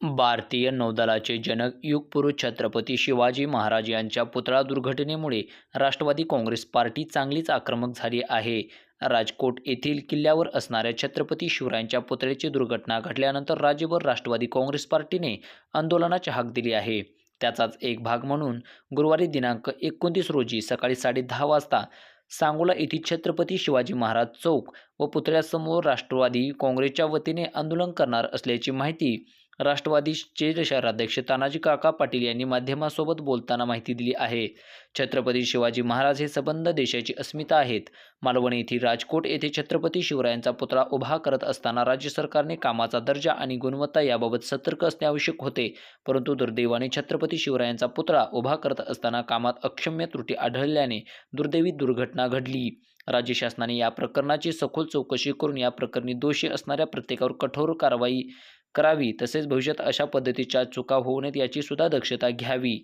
भारतीय नौदलाचे जनक युगपुरुष छत्रपती शिवाजी महाराज यांच्या पुतळा दुर्घटनेमुळे राष्ट्रवादी काँग्रेस पार्टी चांगलीच आक्रमक झाली आहे. राजकोट येथील किल्ल्यावर असणाऱ्या छत्रपती शिवरायांच्या पुतळ्याची दुर्घटना घडल्यानंतर राज्यभर राष्ट्रवादी काँग्रेस पार्टीने आंदोलनाची हाक दिली आहे. त्याचाच एक भाग म्हणून गुरुवारी दिनांक एकोणतीस रोजी सकाळी साडेदहा वाजता सांगोला येथील छत्रपती शिवाजी महाराज चौक व पुतळ्यासमोर राष्ट्रवादी काँग्रेसच्या वतीने आंदोलन करणार असल्याची माहिती राष्ट्रवादीचे शहराध्यक्ष तानाजी काका पाटील यांनी माध्यमासोबत बोलताना माहिती दिली आहे. छत्रपती शिवाजी महाराज हे संबंध देशाची अस्मिता आहेत. मालवण येथील राजकोट येथे छत्रपती शिवरायांचा पुतळा उभा करत असताना राज्य सरकारने कामाचा दर्जा आणि गुणवत्ता याबाबत सतर्क असणे आवश्यक होते. परंतु दुर्दैवाने छत्रपती शिवरायांचा पुतळा उभा करत असताना कामात अक्षम्य त्रुटी आढळल्याने दुर्दैवी दुर्घटना घडली. राज्य शासनाने या प्रकरणाची सखोल चौकशी करून या प्रकरणी दोषी असणाऱ्या प्रत्येकावर कठोर कारवाई करावी तसेच भविष्यात अशा पद्धतीच्या चुका होऊ नयेत याची सुद्धा दक्षता घ्यावी.